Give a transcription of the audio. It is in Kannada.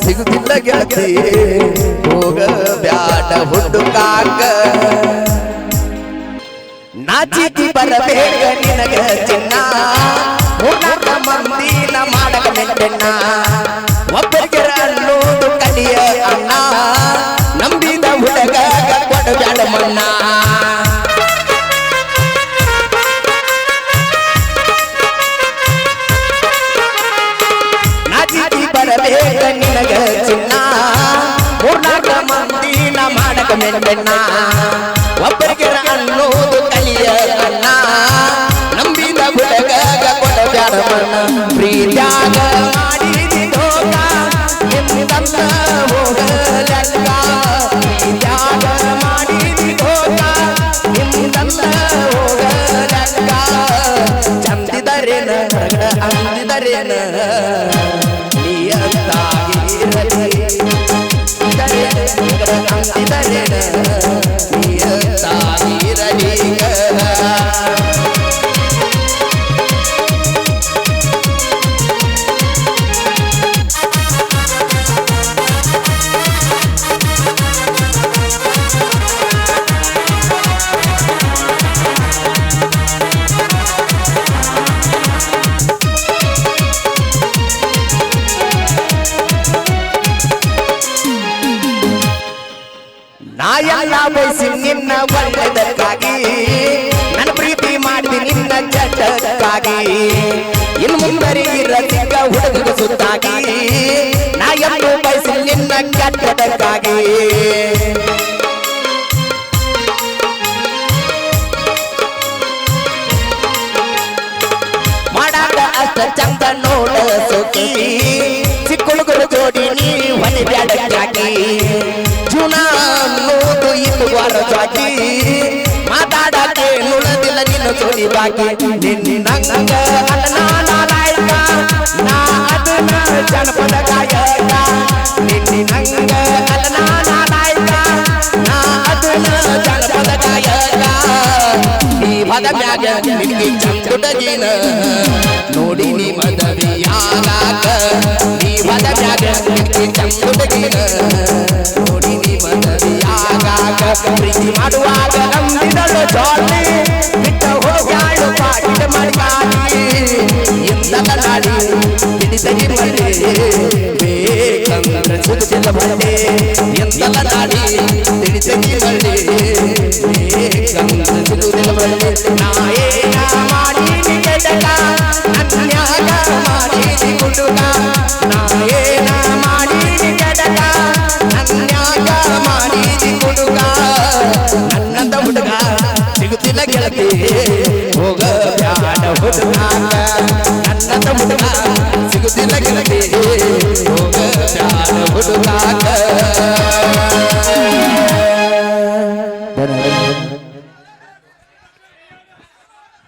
ಸಿಗುತ್ತಿಲ್ಲ ಗೆಳತಿ. ಹೋಗ ಬ್ಯಾಡ ಕಾಕ. ನಾಚಿತಿ ಬರಬೇಕ ನಿನಗ ಚಿನ್ನ. ಮಂದಿನ ಮಾಡಕ ಮೆಂಟೆನ್ನ ಬರಬೇಕ ನಿನಗ ಚಿನ್ನ ಮೂರ್ನಾಲ್ಕ ಮಂದಿನ ಮಾಡಕ ಮೆಂಟೆನ್ನ ಒಬ್ಬರಿಗೆ ಅನ್ನೋದು ಕಲಿಯ ಅಣ್ಣ ನಂಬಿದ ಹುಡುಗ ಕೊಡಬ್ಯಾಡ ಮಾಡಿದಿ ಮಾಡಿದಿ ಹೋಗಲಕ್ಕ ಚಂದಿದರೇನ ಅಂದಿದರೇನ cantar. ಎಲ್ಲ ಬಯಸಿ ನಿನ್ನ ಒಳ್ಳೆದಕ್ಕಾಗಿ ನನ್ನ ಪ್ರೀತಿ ಮಾಡಿ ನಿನ್ನ ಚಟಕ್ಕಾಗಿ ಇನ್ನು ಮುಂದರಿಗಿರ ಸಿಕ್ಕ ಹುಡುಗ ಸುತ್ತಾಗಿ. ನಾ ಎಲ್ಲ ಬಯಸಿ ನಿನ್ನ ಕೆಟ್ಟದಕ್ಕಾಗಿ. ಮಾಡಾಕ ಅಷ್ಟ ಚಂದ ನೋಡ ಸುಖಿ ಚಿಕ್ಕ ಹುಡುಗರು ಜೋಡಿ ಜಾಗಿ ಮಾತಾಡಕ್ಕೆ ನುಳದಿಲ್ಲ ನಿನ್ನ ಜೋಡಿ ಬಾಕಿ. ನಿನ್ನಂಗ ಅನ್ನ ನಾಲಾಯಕ ನಾ ಅದನ್ನ ಜನಪದ ಗಾಯಕ. ನಿನ್ನಂಗ ಅನ್ನ ನಾಲಾಯಕ ನಾ ಅದನ್ನ ಜನಪದ ಗಾಯಕ. ಈ ಪದ ಮ್ಯಾಗ ನಿನ್ಗೆ ಚಂದುಟಗಿನ ಬೇಕಂದ್ರೆ ಸುತ್ತಿಲ್ಲ ಬರದೆ ಎಂದಲ ನಾಡಿ ತಿಳಿದಗಿ ಮಳೆ ಬೇಕಂದ್ರೆ ಸುತ್ತಿಲ್ಲ ಬರದೆ ನಾಯೇನ ಮಾಡೀನಿ ಕೆಡಕ ನನ್ಯಾಗ ಮಾಡೀನಿ ಹುಡುಗ ನಾಯೇನ ಮಾಡೀನಿ ಕೆಡಕ ನನ್ಯಾಗ ಮಾಡೀನಿ ಹುಡುಗ ನನ್ನಂದ ಹುಡುಗ ಸಿಗುತ್ತಿಲ್ಲ ಗೆಳತಿ ಹೋಗ ಬ್ಯಾಡ ಹುಡುಗಾಕ ನನ್ನಂದ ಹುಡುಗ ಸಿಗುತ್ತಿಲ್ಲ ಗೆಳತಿ